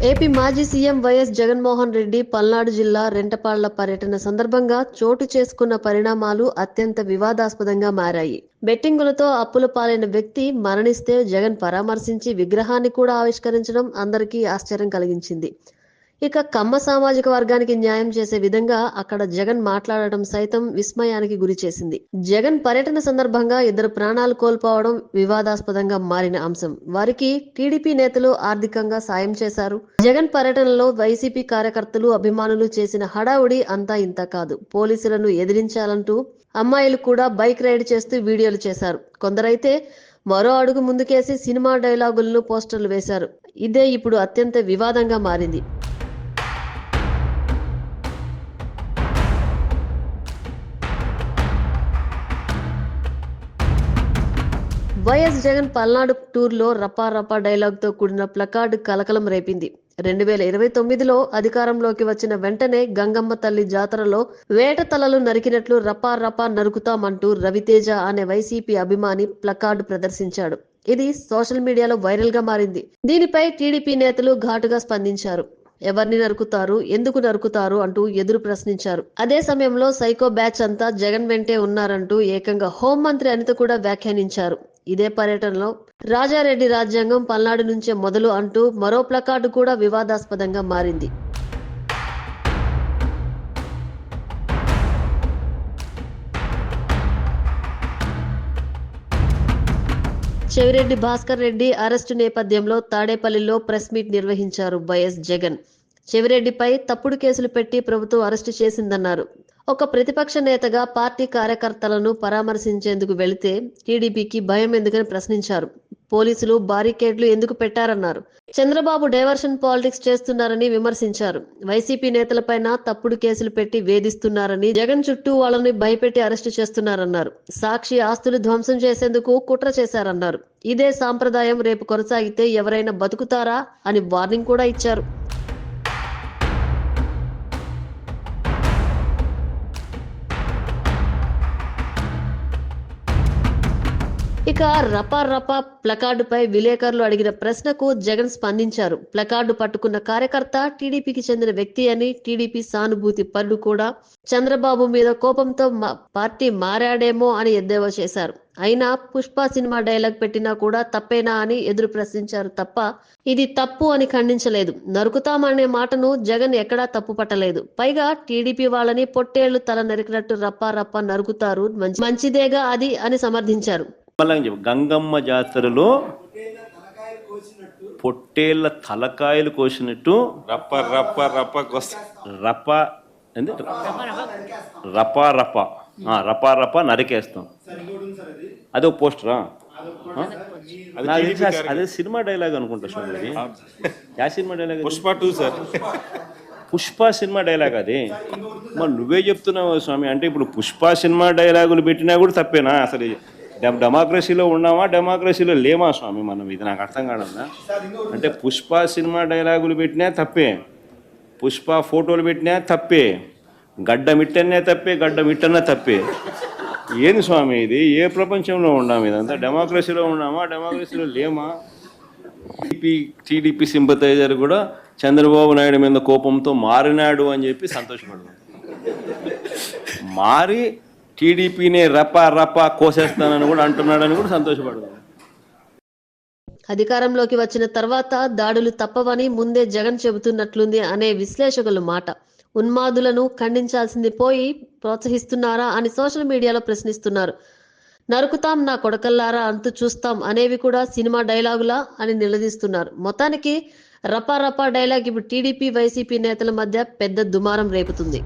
AP మాజీ CM YS Jaganmohan Reddy Palnadu జిల్లా రెంటపాళ్ళ పర్యటన సందర్భంగా చోటు చేసుకున్న పరిణామాలు అత్యంత వివాదాస్పదంగా మారాయి. బెట్టింగులతో అప్పుల పాలైన వ్యక్తి మరణిస్తే జగన్ పరామర్శించి విగ్రహాన్ని కూడా ఆవిష్కరించడం అందరికీ ఆశ్చర్యం కలిగించింది. ఇక కమ్మ సామాజిక వర్గానికి న్యాయం చేసే విధంగా అక్కడ జగన్ మాట్లాడటం సైతం విస్మయానికి గురి చేసింది. జగన్ పర్యటన సందర్భంగా ఇద్దరు ప్రాణాలు కోల్పోవడం వివాదాస్పదంగా మారిన అంశం. వారికి టీడీపీ నేతలు ఆర్థికంగా సాయం చేశారు. జగన్ పర్యటనలో వైసీపీ కార్యకర్తలు అభిమానులు చేసిన హడావుడి అంతా ఇంత కాదు. పోలీసులను ఎదిరించాలంటూ అమ్మాయిలు కూడా బైక్ రైడ్ చేస్తూ వీడియోలు చేశారు. కొందరైతే మరో అడుగు ముందుకేసి సినిమా డైలాగులను పోస్టర్లు వేశారు. ఇదే ఇప్పుడు అత్యంత వివాదంగా మారింది. వైఎస్ జగన్ పల్నాడు టూర్లో రపారపా డైలాగ్తో కూడిన ప్లకార్డ్ కలకలం రేపింది. రెండు వేల ఇరవై తొమ్మిదిలో అధికారంలోకి వచ్చిన వెంటనే గంగమ్మ తల్లి జాతరలో వేట తలలు నరికినట్లు రపారపా నరుకుతామంటూ రవితేజ అనే వైసీపీ అభిమాని ప్లకార్డు ప్రదర్శించాడు. ఇది సోషల్ మీడియాలో వైరల్గా మారింది. దీనిపై టీడీపీ నేతలు ఘాటుగా స్పందించారు. ఎవరిని నరుకుతారు? ఎందుకు నరుకుతారు? అంటూ ఎదురు ప్రశ్నించారు. అదే సమయంలో సైకో బ్యాచ్ అంతా జగన్ వెంటే ఉన్నారంటూ ఏకంగా హోంమంత్రి అనిత కూడా వ్యాఖ్యానించారు. ఇదే పర్యటనలో రాజారెడ్డి రాజ్యాంగం పల్నాడు నుంచే మొదలు అంటూ మరో ప్లకార్డు కూడా వివాదాస్పదంగా మారింది. చెవిరెడ్డి భాస్కర్ రెడ్డి అరెస్టు నేపథ్యంలో తాడేపల్లిలో ప్రెస్ మీట్ నిర్వహించారు వైఎస్ జగన్. చెవిరెడ్డిపై తప్పుడు కేసులు పెట్టి ప్రభుత్వం అరెస్టు చేసిందన్నారు. ఒక ప్రతిపక్ష నేతగా పార్టీ కార్యకర్తలను పరామర్శించేందుకు వెళితే టీడీపీకి భయం ఎందుకని ప్రశ్నించారు. పోలీసులు బారికేడ్లు ఎందుకు పెట్టారన్నారు. చంద్రబాబు డైవర్షన్ పాలిటిక్స్ చేస్తున్నారని విమర్శించారు. వైసీపీ నేతలపైన తప్పుడు కేసులు పెట్టి వేధిస్తున్నారని జగన్ చుట్టూ వాళ్ళని భయపెట్టి అరెస్టు చేస్తున్నారన్నారు. సాక్షి ఆస్తులు ధ్వంసం చేసేందుకు కుట్ర చేశారన్నారు. ఇదే సాంప్రదాయం రేపు కొనసాగితే ఎవరైనా బతుకుతారా అని వార్నింగ్ కూడా ఇచ్చారు. ఇక రపారపా ప్లకార్డుపై విలేకరులు అడిగిన ప్రశ్నకు జగన్ స్పందించారు. ప్లకార్డు పట్టుకున్న కార్యకర్త టీడీపీకి చెందిన వ్యక్తి అని టీడీపీ సానుభూతి పరుడు కూడా చంద్రబాబు మీద కోపంతో మా- పార్టీ మారాడేమో అని ఎద్దేవా చేశారు. అయినా పుష్ప సినిమా డైలాగ్ పెట్టినా కూడా తప్పేనా అని ఎదురు ప్రశ్నించారు తప్ప ఇది తప్పు అని ఖండించలేదు. నరుకుతామనే మాటను జగన్ ఎక్కడా తప్పు పట్టలేదు. పైగా టీడీపీ వాళ్ళని పొట్టేళ్ళు తల నరికినట్టు రప్పా రప్ప నరుకుతారు. మంచిదేగా అది అని సమర్థించారు. మళ్ళీ చెప్పు. గంగమ్మ జాతరలో పొట్టేళ్ళ తలకాయలు కోసినట్టు రప్ప రప్ప రప్ప కొస్తా. రప ఏంది? రప రప ఆ, రప రప నరికేస్తాం. అది ఒక పోస్టరా? అదే సినిమా డైలాగ్ అనుకుంటా స్వామి అది yeah cinema dialogue? Pushpa two sir. Pushpa cinema dialogue అది? మరి నువ్వే చెప్తున్నావు స్వామి. అంటే ఇప్పుడు పుష్ప సినిమా డైలాగులు పెట్టినా కూడా తప్పేనా? అసలు డెమోక్రసీలో ఉన్నామా డెమోక్రసీలో లేమా స్వామి? మనం ఇది నాకు అర్థం కాదన్నా అంటే పుష్ప సినిమా డైలాగులు పెట్టినా తప్పే. పుష్ప ఫోటోలు పెట్టినా తప్పే. గడ్డ మిట్టనే తప్పే గడ్డ మిట్టనే తప్పే. ఏంది స్వామి ఇది? ఏ ప్రపంచంలో ఉన్నాం ఇదంతా? డెమోక్రసీలో ఉన్నామా? డెమోక్రసీలో లేమా? టీడీపీ టీడీపీ సింపతైజర్ కూడా చంద్రబాబు నాయుడు మీద కోపంతో మారినాడు అని చెప్పి సంతోషపడదు మారి టీడీపీనే రప రప కోసేస్తానని కూడా అంటున్నాడని కూడా సంతోషపడదాం అధికారంలోకి వచ్చిన తర్వాత దాడులు తప్పవని ముందే జగన్ చెబుతున్నట్లుంది అనే విశ్లేషకుల మాట. ఉన్మాదులను ఖండించాల్సింది పోయి ప్రోత్సహిస్తున్నారా అని సోషల్ మీడియాలో ప్రశ్నిస్తున్నారు. నరుకుతాం నా కొడకల్లారా అంతు చూస్తాం అనేవి కూడా సినిమా డైలాగులా అని నిలదీస్తున్నారు. మొత్తానికి రపా రపా డైలాగ్ ఇప్పుడు టీడీపీ వైసీపీ నేతల మధ్య పెద్ద దుమారం రేపుతుంది.